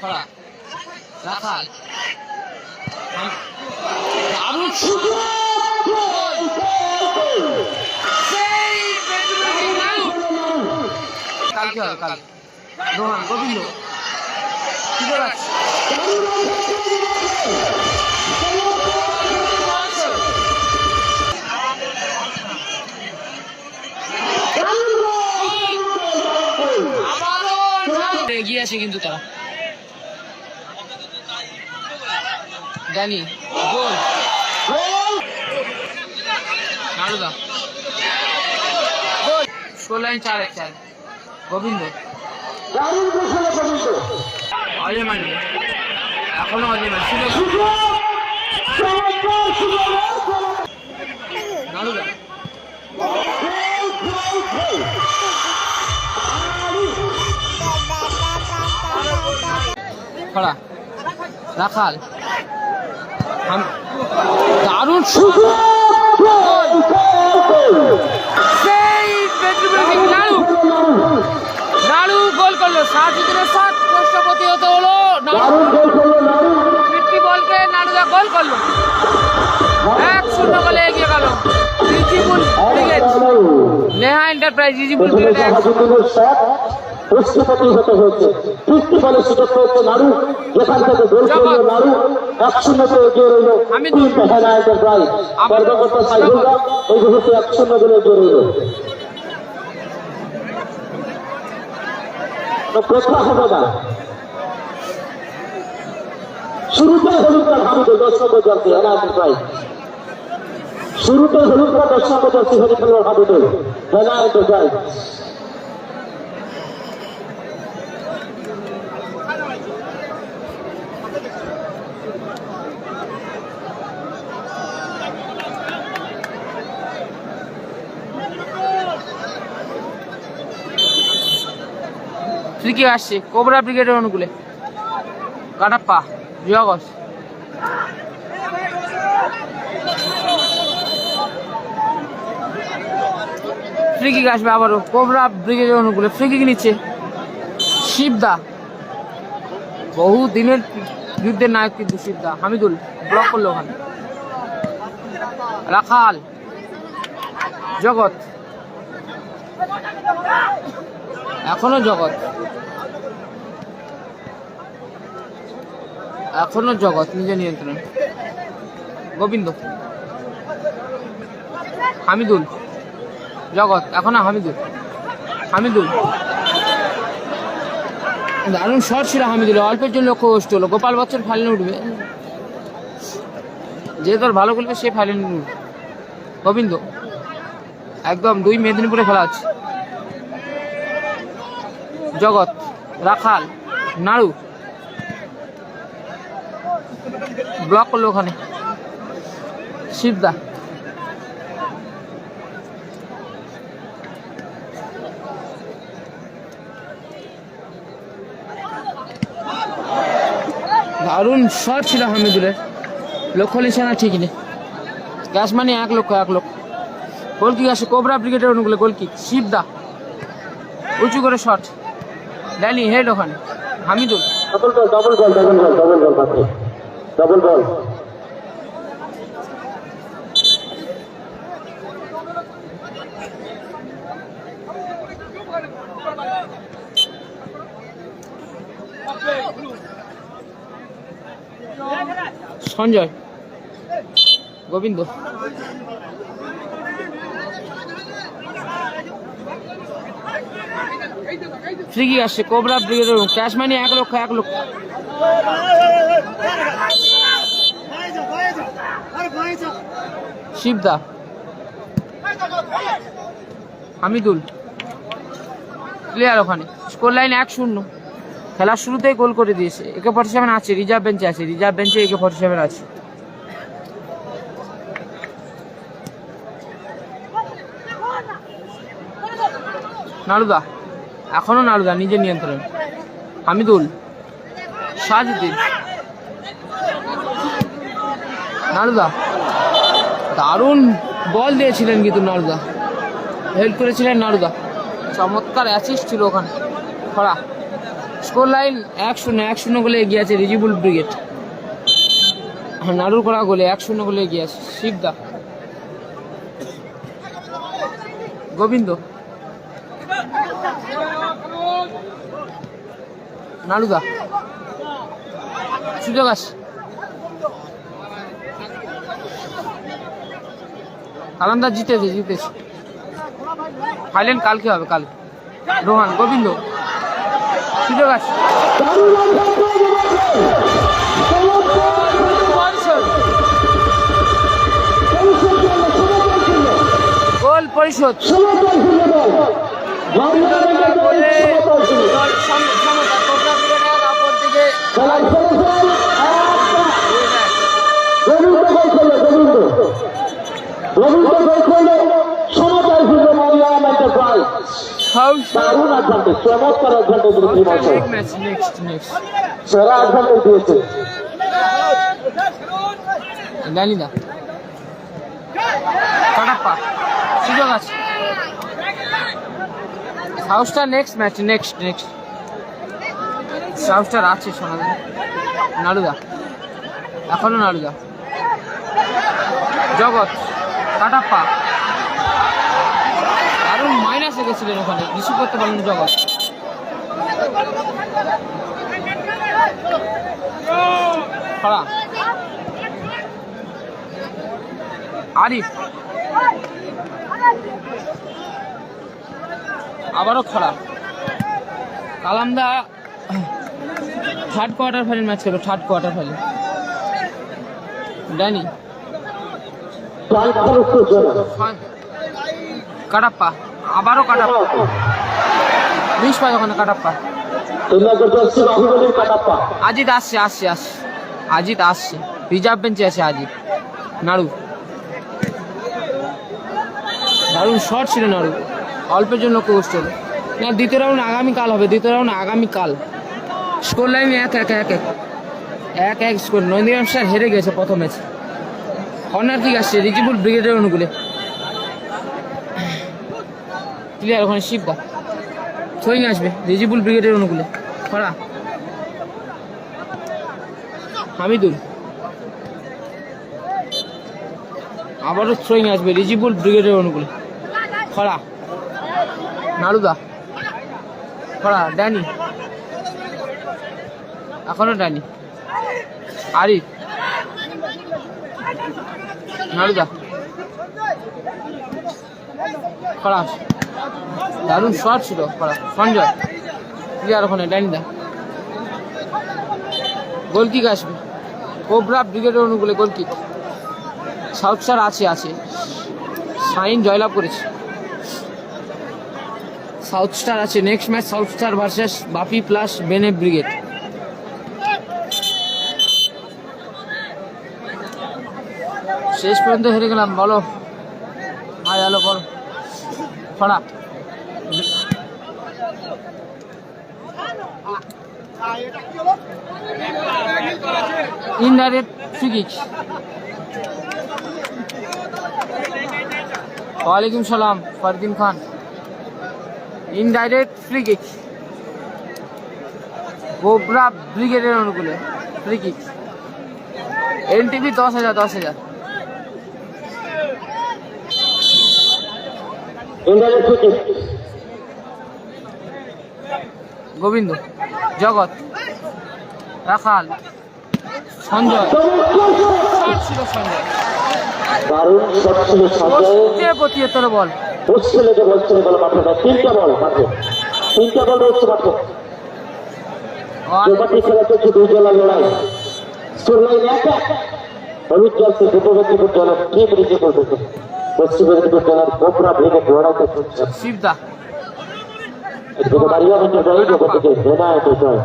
খরা। রাখাল দারুণ শুরু কালকে হবে কাল রোহান গোবিন্দ কি করে এগিয়ে আছে কিন্তু তারা। Danny goal Naruda goal score line চার এক চার। গোবিন্দ। অজয় মানি। এখনও অজয় মানি। নারুদা। খড়া। রাখাল। দারুণ সেই নাড়ু। নাড়ু গোল করল। সাহায্যের সাত কষ্টপতি হতে হলো। ফিফটি বলকে নাড়ুদা গোল করল। এক শূন্য বলে এগিয়ে গেল। Rijibul brigade Neha enterprise Rijibul brigade এক হতে হয়েছে। ফিফটি বলে সুযোগ পেয়েছে নাড়ু। যেখান থেকে গোল করল নাড়ু। এক শূন্যতে এগিয়ে রইল হেনা এন্টারপ্রাইজ আবার- কর্মকর্তা সাইফুল্লাহ এই মুহূর্তে এক শূন্য গোলে এগিয়ে রইল তো প্রশ্ন হবে না। শুরুতে হলুদ কার্ড দশ নম্বর শুরুতে হলুদ কার্ড দশ হামিদুল। হেনা ফ্রিকি আসছে কোবরা ব্রিগেডের অনুকূলে। কাটাপ্পা জগস ফ্রিকিক আসবে আবারও। কোবরা ব্রিগেডের অনুকূলে। ফ্রিকিক নিচ্ছে। শিবদা। বহু দিনের যুদ্ধের নায়ক কিন্তু শিবদা। হামিদুল ব্লক করল ওখানে। রাখাল জগৎ এখনও জগৎ। এখনও জগৎ নিজে নিয়ন্ত্রণ। গোবিন্দ। হামিদুল। জগৎ, এখনও হামিদুল। হামিদুল। দারুণ শট ছিল হামিদুল অল্পের জন্য লক্ষ্য কষ্ট হলো। গোপাল বচ্চন ফাইনালে উঠবে। যে তোর ভালো খেলবে, সে ফাইনালে উঠবে। গোবিন্দ। একদম দুই মেদিনীপুরে খেলা আছে। জগৎ, রাখাল, নাড়ু। ব্লক করল ওখানে। শিবদা। দারুণ শট ছিল হামিদুলের। লক্ষ্য লিখছে না ঠিক নেই। গ্যাস মানে এক লক্ষ এক লক্ষ। গোল কিক আসে। কোবরা ব্রিগেডের অনুকূলে গোল কিক শিবদা। উঁচু করে শট ড্যানি হেড ওখানে Hamidul. Double ball double ball double ball double ball double ball Sanjay Gobinda. Free আসছে কোবরা ব্রিগেডের ক্যাশ মানি এক লক্ষ এক লক্ষ। শিবদা। হামিদুল। প্লেয়ার ওখানে। স্কোর লাইন এক শূন্য। খেলার শুরুতেই গোল করে দিয়েছে। একে ফর্টি সেভেন আছে রিজার্ভ বেঞ্চে আছে রিজার্ভ বেঞ্চে একে ফর্টি সেভেন আছে। নালুদা। এখনও নারুদা নিজের নিয়ন্ত্রণ। হামিদুল সাজুদ্দিন নারুদা দারুণ বল দিয়েছিলেন কিন্তু নারুদা হেল্প করেছিলেন নারুদা চমৎকার অ্যাসিস্ট ছিল ওখানে। খরা স্কোর লাইন এক শূন্য এক শূন্য গোলে এগিয়ে আছে রিজিবুল ব্রিগেড। নাড়ুর করা গোলে এক শূন্য গোলে এগিয়ে আছে শিবদা। গোবিন্দ নাড়ুদা সুযোগ আছে। কালামদা জিতেছে জিতেছে। ফাইনাল কালকে হবে কাল রোহান গোবিন্দ। সুযোগ আছে। গোল পরিশোধ। সমতা দিকে হাউস দারুণ অ্যাডভান্টেজ চমৎকার advantage next match next next সেরা অ্যাডভান্টেজ দিয়েছে লালিদা কাটাপ্পা সুযোগ আছে south star next match next next south star আছে শোনা যায়। নাড়ুদা। এখনও নাড়ুদা। জগৎ, কাটাপ্পা। দারুণ মাইনাসে গেছিলেন ওখানে রিসিভ করতে পারলেন জগৎ। খরা আরিফ। আবারও খরা কালামদা থার্ড কোয়ার্টার ফাইনাল ম্যাচ খেলো, third quarter final. Danny? Kattappa, আবারও কাটাপ্পা। বিশ পায় ওখানে কাটাপ্পা। আজিত আসছে আসছে আসছে। আজিত আসছে। রিজার্ভ বেঞ্চে আছে আজিত। নাড়ু। দারুণ শর্ট ছিল নাড়ু। অল্পের জন্য কোচ হলো না, দ্বিতীয় রাউন্ড আগামীকাল হবে, দ্বিতীয় রাউন্ড আগামীকাল। স্কোর লাইন এক এক এক এক। এক এক স্কোর নন্দীরাম স্যার হেরে গেছে প্রথম ম্যাচ। কর্নার কিক আসছে? রিজিবুল ব্রিগেডের অনুকূলে। ক্লিয়ার ওখানে শিবদা থইং আসবে, রিজিবুল ব্রিগেডের অনুকূলে। খরা। হামিদুল। আবারও থ্রোয়িং আসবে, রিজিবুল ব্রিগেডের অনুকূলে। খরা। নারুদা খরা, ড্যানি। এখনও ড্যানি আরিফ। নাড়ুদা খরা দারুণ শর্ট ছিল খরা সঞ্জয়। ক্লিয়ার ওখানে ড্যানিদা গোলকিক আসবে। কোবরা ব্রিগেডের অনুকূলে গোলকিক। সাউথ স্টার আছে আছে। সাইন জয়লাভ করেছে। সাউথ স্টার আছে। Next match south star versus Bapi plus বেনে ব্রিগেড। শেষ পর্যন্ত হেরে গেলাম, বলো। হাই হ্যালো বলো খড়া ইনডাইরেক্ট ওয়ালাইকুম সালাম, Fardin Khan. Indirect free kick Gobra ব্রিগেডের অনুকূলে ফ্রি কিক এনটিভি দশ হাজার দশ হাজার। গোবিন্দ জগৎ রাখাল সঞ্জয়। বল হলুদ পূর্ব মেদিনীপুর জেলার টিম করতেছে পশ্চিম মেদিনীপুর জেলার কোবরা ভেঙে লড়াইতে চলছে শিবদা এদিকে বাড়িয়া ভেঙে যায় জগৎকে বেনায়ত জয়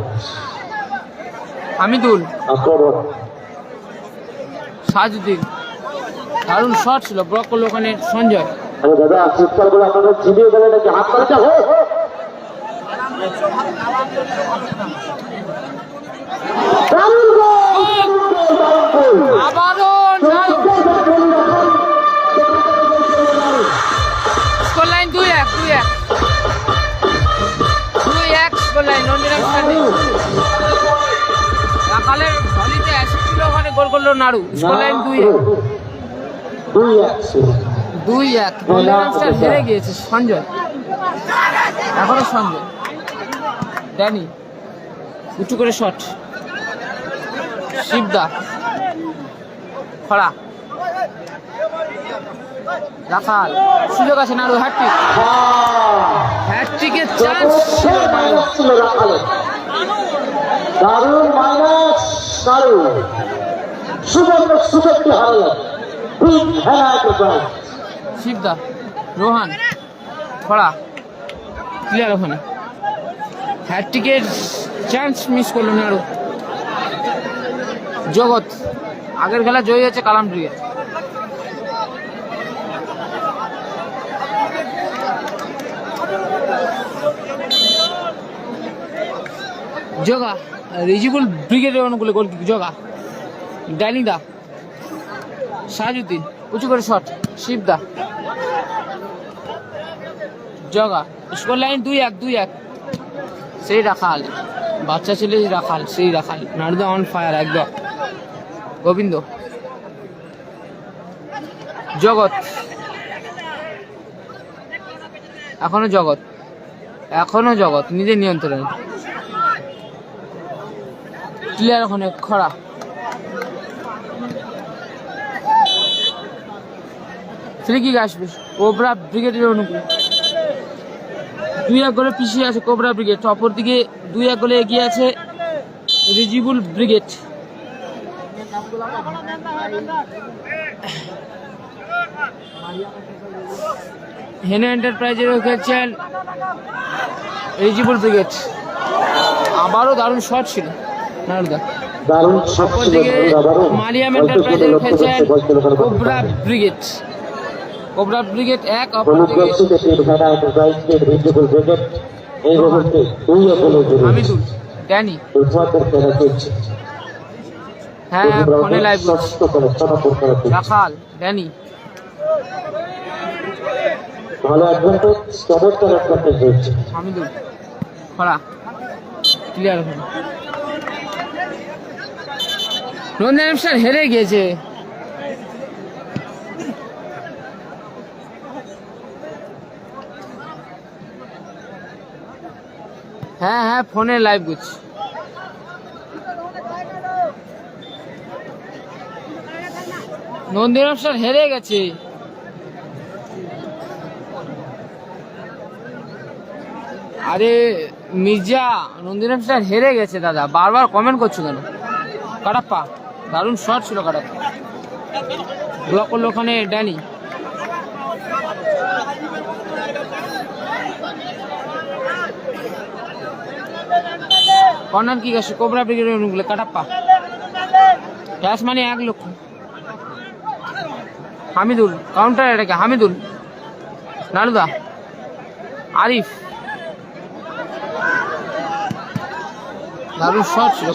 হামিদুল সাজুদ্দিন। দারুণ শট ছিল ব্লক করল ওখানে সঞ্জয়। আরে দাদা চিৎকার করে আপনাদের চিবিয়ে গেলে নাকি হাত তালিটা হো! আবারও করল নাড়ু। স্কোর লাইন দুই দুই এক। হেরে গিয়েছে সঞ্জয়। এখনও সঞ্জয়। ড্যানি, উঁচু করে শট। শিবদা খরা রাখাল সুযোগ আছে নাড়ু হ্যাট্রিক হ্যাট্রিকের চান্স দারুণ মাইনাস দারুণ সুবর্ণ শিবদা, রোহান, খরা ক্লিয়ার ওখানে হ্যাট্রিকের চান্স মিস করল নাড়ু জগৎ, আগের খেলা জয়ী হয়েছে কালাম ব্রিগেড জগা, রিজিবুল ব্রিগেডের অনুকূলে গোল জগা। ডাইনিং দা সাহাজুদ্দিন উঁচু করে শট, শিবদা, জগা স্কোর লাইন দুই এক দুই এক। সেই রাখাল, বাচ্চা ছেলে রাখাল, সেই রাখাল। নারদা অন ফায়ার একদম। গোবিন্দ, জগৎ। এখনও জগৎ। এখনও জগৎ, নিজের নিয়ন্ত্রণে। ক্লিয়ার ওখানে খরা ফ্রি কিক আসবে কোবরা ব্রিগেডের অনুকূল। দুই এক গোলে পিছিয়ে আছে কোবরা ব্রিগেড। অপর দিকে দুই এক গোলে এগিয়ে আছে রিজিবুল ব্রিগেড। হেনে এন্টারপ্রাইজের খেলছেন রিজিবুল ব্রিগেড। আবারও দারুণ শট ছিল। নারদা। দারুণ শট ছিল মারিয়াম এন্টারপ্রাইজের খেলছেন। Cobra brigade. কোবরা ব্রিগেড এক হামিদুল ড্যানি। হ্যাঁ ফোনে লাইভ ষষ্ঠ করে চটাপুর করা চলছে রাখাল ড্যানি। ভালো অ্যাডভান্টেজ চমৎকার অ্যাডভান্টেজ রয়েছে হামিদুল খরা। ক্লিয়ার হলো। হেরে গিয়েছে। হ্যাঁ হ্যাঁ ফোনে লাইভ করছি। নন্দিনম স্যার হেরে গেছে। আরে, মির্জা নন্দিনম স্যার হেরে গেছে দাদা। বারবার কমেন্ট করছ কেন? কাটাপ্পা, দারুণ শট ছিল কাটাপ্পা। ব্লক করল ওখানে ড্যানি কর্নার কি গেছে? কোবরা ব্রিগেডের অনুকূলে কাটাপ্পা। ক্যাশ মানে এক লক্ষ। হামিদুল কাউন্টার এটাকে হামিদুল। নারুদা আরিফ। দারুণ শট ছিল।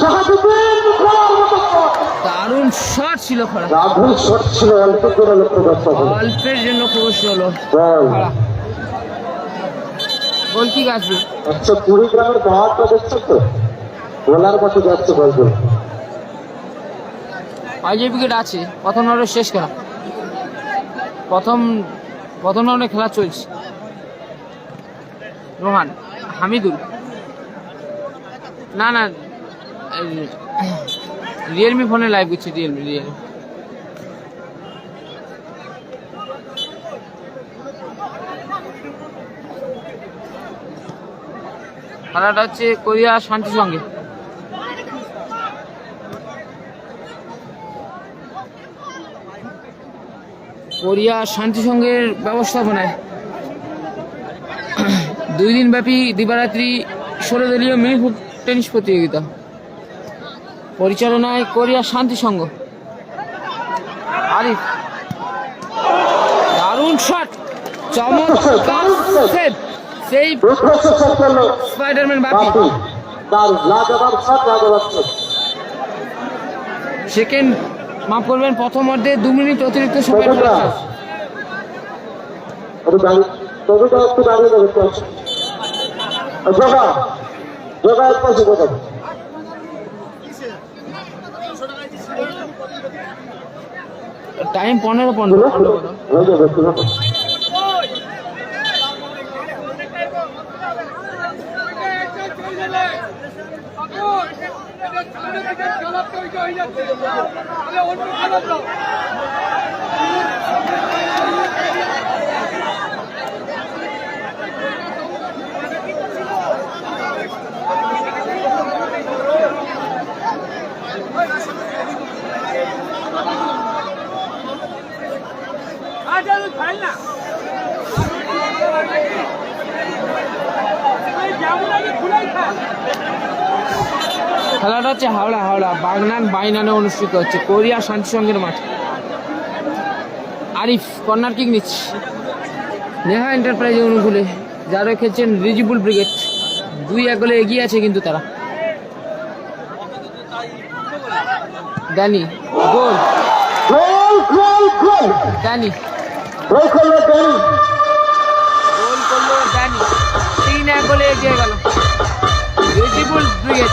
দারুণ শট ছিল খরা দারুণ শট ছিল অল্প করে লক্ষ্য করতে অল্পের জন্য প্রবেশ হলো। বল গোল কি আসবে একশো কুড়ি গ্রামের দেখছ তো? গোলার মতো যাচ্ছে বলগুলো আইজে উইকেট আছে, প্রথম রাউন্ডের শেষ খেলা। প্রথম প্রথম রাউন্ডে খেলা চলছে। রোহান, হামিদুল। না না রিয়েলমি ফোনে লাইভ করছি রিয়েলমি রিয়েলমি খেলাটা হচ্ছে কোরিয়া শান্তি সঙ্গে কোরিয়া শান্তি সংঘের ব্যবস্থাপনায় দুই দিন ব্যাপী দিবারাত্রি ষোলো দলীয় মিনি ফুট টেনিস প্রতিযোগিতা। পরিচালনায় কোরিয়া শান্তি সংঘ আরিফ। দারুণ শট। চমৎকার সেই স্পাইডারম্যান বাপি। শট। সেকেন্ড মাফ করবেন প্রথম অর্ধে দু মিনিট অতিরিক্ত সময় টাইম পনেরো রাউন্ড। শেষ। একটু দাঁড়িয়ে তবুটা একটু দাঁড়িয়ে যাবে একটু আছে জগা জগা এক পাশে কথা টাইম পনেরো পনেরো হয়ে যাবে শুরু খেলাটা হচ্ছে হাওড়া হাওড়া। বাগনান বাইনানে অনুষ্ঠিত হচ্ছে। কোরিয়া শান্তিসংঘের মাঠ। আরিফ কর্নার কিক নিচ্ছে। নেহা এন্টারপ্রাইজ অনুকূলে। যারা খেলছেন রিজিবুল ব্রিগেড দুই এক গোলে এগিয়ে আছে কিন্তু তারা। ড্যানি গোল। গোল গোল গোল। ড্যানি। গোল করল ড্যানি। গোল করল ড্যানি। তিন এক গোলে এগিয়ে গেল। রিজিবুল ব্রিগেড।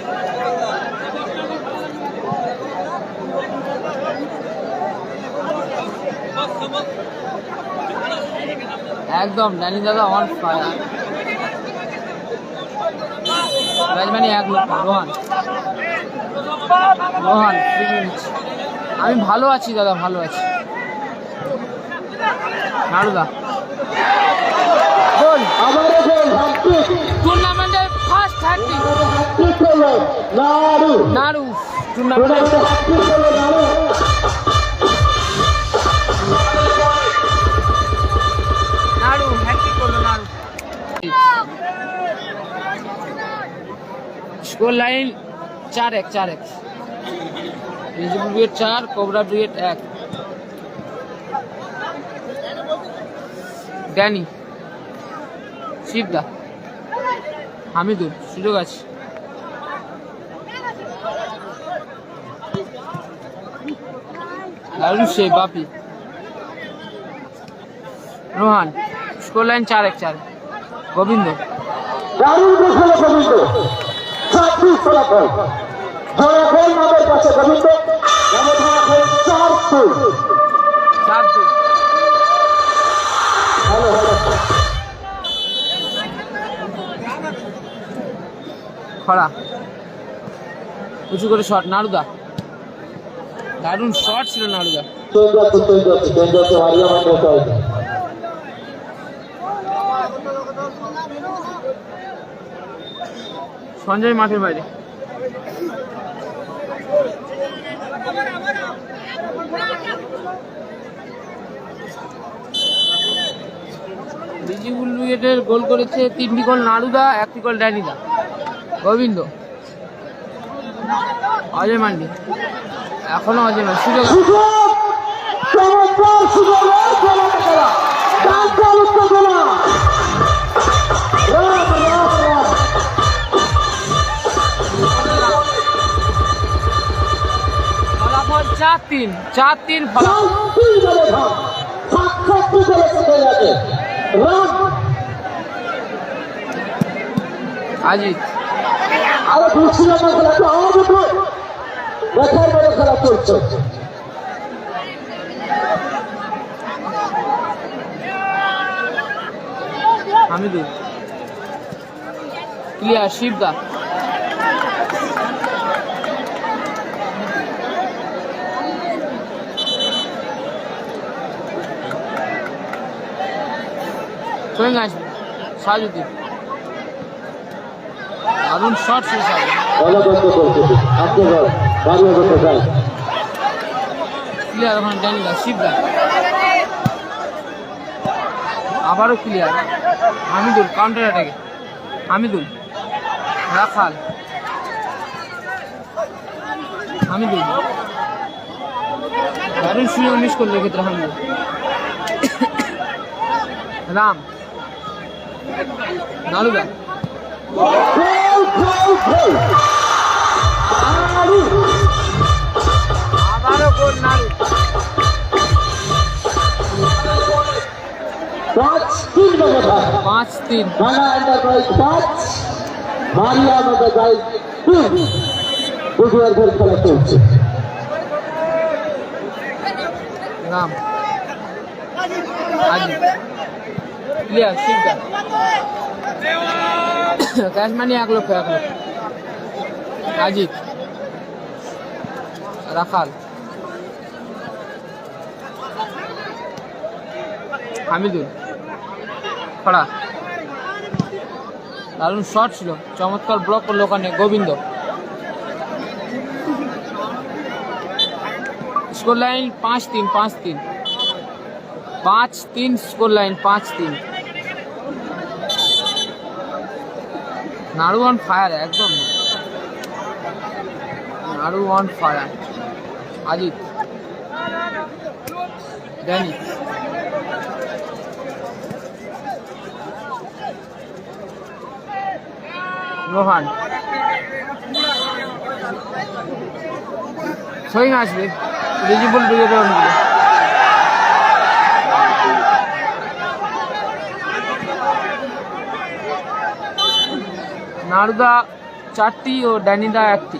একদম ড্যানি দাদা অন ফায়ার রাজমানি এক লক্ষ রোহান। রোহান আমি ভালো আছি দাদা ভালো আছি। নাড়ুদা গোল টুর্নামেন্টের ফার্স্ট হ্যাট্রিক হ্যাট্রিক নাড়ু নাড়ু টুর্নামেন্টের স্কোর লাইন, চার এক চার এক। চার, কোবরা ব্রিগেড এক ড্যানি, শিবদা, হামিদুল, সুযোগ আছে। দারুণ সেই বাপি। রোহান স্কোর লাইন চার এক, চার। গোবিন্দ। দারুণ গোবিন্দ ছাব্বিশ ফলাফল। গোল নামের পাশে গোবিন্দ ব্যবধান এখন চার ফুল। চার দুই খরা। উঁচু করে শট নাড়ুদা। দারুণ শট ছিল নাড়ুদা তৈরি আছে তৈরি আছে তৈরি আছে হারিয়া মাঠে চাইছে সঞ্জয় মাঠের বাইরে। বিজিবুল উইকেটের গোল করেছে তিনটি গোল নাড়ুদা একটি গোল ড্যানিদা। গোবিন্দ। অজয় মান্ডি। এখনও অজয় মান্ডি। সুযোগ চার তিন চার তিন আজিত। আরও বুঝছিলাম না খেলাটা আমার উপর দেখার বড় খেলা চলছে। হামিদুল। ক্লিয়ার শিবদা। সোয়েং আসবে। সাজুদ্দিন দারুণ শট করতে চাই ক্লিয়ার ওখানে ড্যানিদা শিবদা আবারও ক্লিয়ার হামিদুল কাউন্টার অ্যাটাকে হামিদুল রাখাল। হামিদুল। দারুণ সুযোগ মিস করল এক্ষেত্রে হামিদুল। রাম। নালুদা আবারও গোল নালু পাঁচ তিন পাঁচ তিন। থানা এন্টারপ্রাইজ পাঁচ। মারিয়া এন্টারপ্রাইজ তিন। বুধবার ভোর খেলা চলছে। রাম। আজি ক্লিয়ার শিবদা ক্যাশ মানি এক লক্ষ এক লক্ষ আজিত রাখাল হামিদুল খড়া দারুণ শট ছিল, চমৎকার ব্লক করল ওখানে, গোবিন্দ। স্কোর লাইন পাঁচ তিন পাঁচ তিন। পাঁচ তিন স্কোর লাইন পাঁচ তিন। নাড়ু অন ফায়ার একদম। Naru on fire. Ajit. Danny. Rohan. Swing আসবে। রিজিবুল ব্রিগেডের নারদা চারটি ও ড্যানিদা একটি।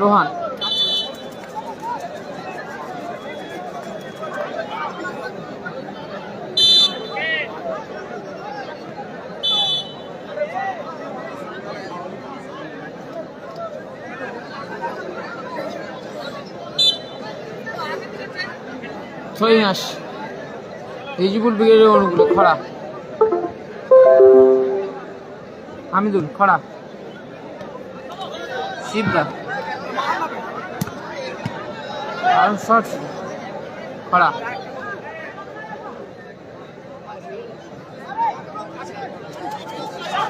রোহান। ছয় মাস রিজিবুল ব্রিগেডের অনুকূলে খরা হামিদুল খরা শিবদা কারণ শর্ট খরা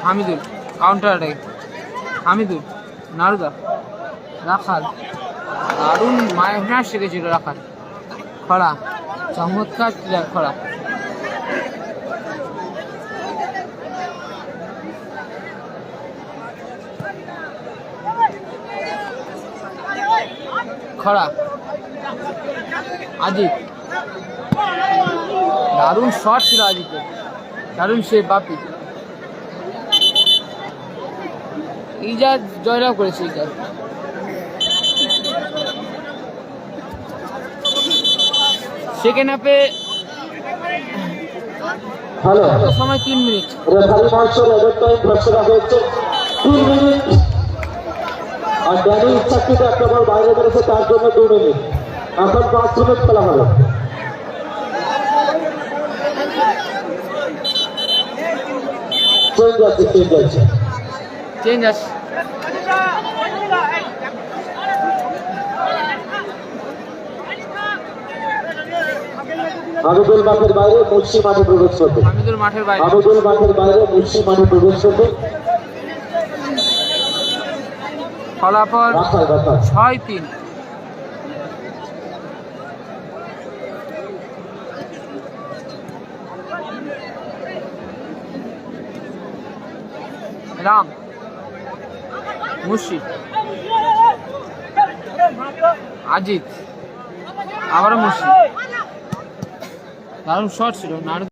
হামিদুল কাউন্টার অ্যাটাক হামিদুল নারুদা, রাখাল। দারুণ হ্যাঁ শিখেছিল রাখাল। খরা চমৎকার প্লেয়ার খরা খরা। আজিত। দারুণ শট ছিল আজিতের। দারুণ সে বাপি। ইজাজ জয়লাভ করেছে ইজাজ সেকেন্ড হাফে হ্যালো সময় তিন মিনিট। আর ড্যানি ইচ্ছাকৃত একটা বল বাইরে বেড়েছে তার জন্য দু মিনিট। এখন পাঁচ মিনিট খেলা হবে। চেঞ্জ আছে চেঞ্জ আছে। চেঞ্জ আছে। আবেদুল মাঠের বাইরে মুন্সি মাঠে প্রবেশ করবে। হামিদুল মাঠের বাইরে। আবেদুল মাঠের বাইরে মুন্সি মাঠে প্রবেশ করবে। ফলাফল ছয় তিন। রাম। মুর্শিদ। আজিত আবারও মুর্শিদ। দারুণ শট ছিল নারদ